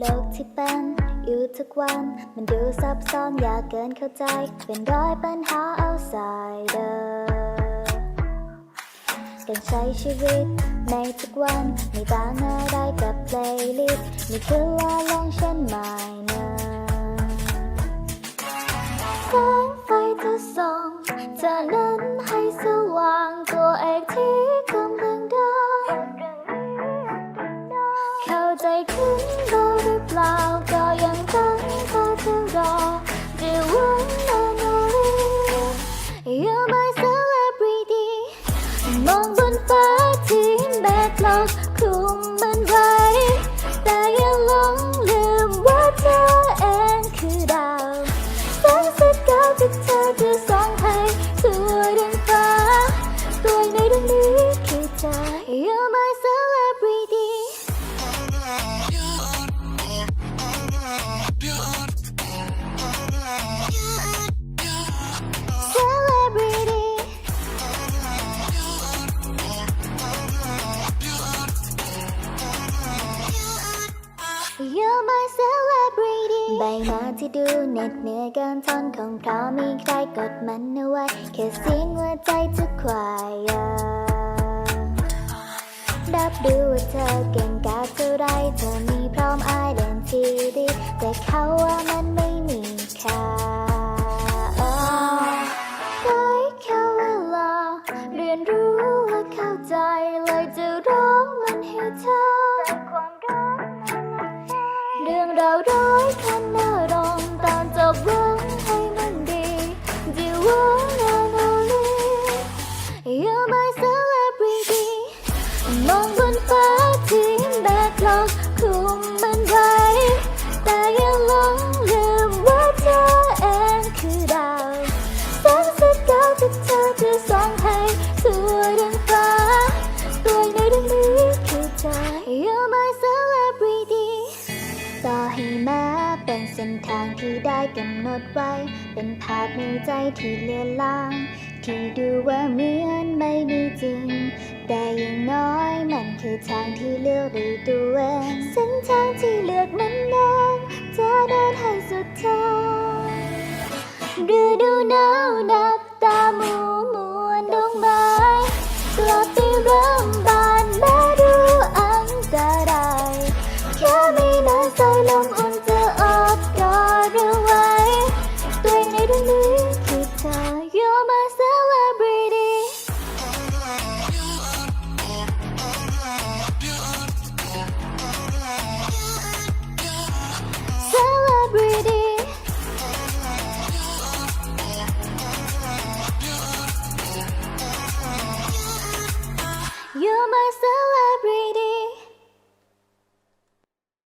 โลกที่เป็นอยู่ทุกวันมันดูซับซ้อนอยากเกินเข้าใจ เป็นร้อยปัญหา outsider การใช้ชีวิตในทุกวันไม่ต่างอะไรกับเพลย์ลิสต์นี่คือว่าลองฉันไม่เนอแสงไฟเธอส่องเธอนั้น ปล่าก็ยังตั้งตาจะรอจะหวันนั้น You're my celebrity มองบนฟ้าที่แบกโลกคลุม ใบหาที่ดูเหน็ดเหนื่อยเกินทนของเขามีใครกดมันเอาไว้แค่เสียงหัวใจจะควายรับดูว่าเธอเก่งกาจเท่าไรเธอมีพร้อมอายเด่นทีดี แต่เขาว่ามัน มองบนฟ้าที่แบกโลกคุมมันไว้ แต่อย่าหลงลืมว่าเธอเองคือดาวแสงสกาวที่เธอจะส่องให้ทั่วดินฟ้า ตัวในดวงนี้คือเธอ You're my celebrity ต่อให้แม้ เป็นเส้นทางที่ได้กำหนดไว้ เป็นภาพในใจที่เลือนลาง ที่ดูว่าเหมือนไม่มีจริง แต่อย่างน้อยมันคือทางที่เลือกด้วยตัวเองเส้นทางที่เลือกนั้นนั้นจะเดินให้สุดทางฤดูหนาวนับตาหมู่มวลดอกไม้กลับไปเริ่มบานแม้ดูอันตรายแค่ไม่นานสายลมอุ่น You're my celebrity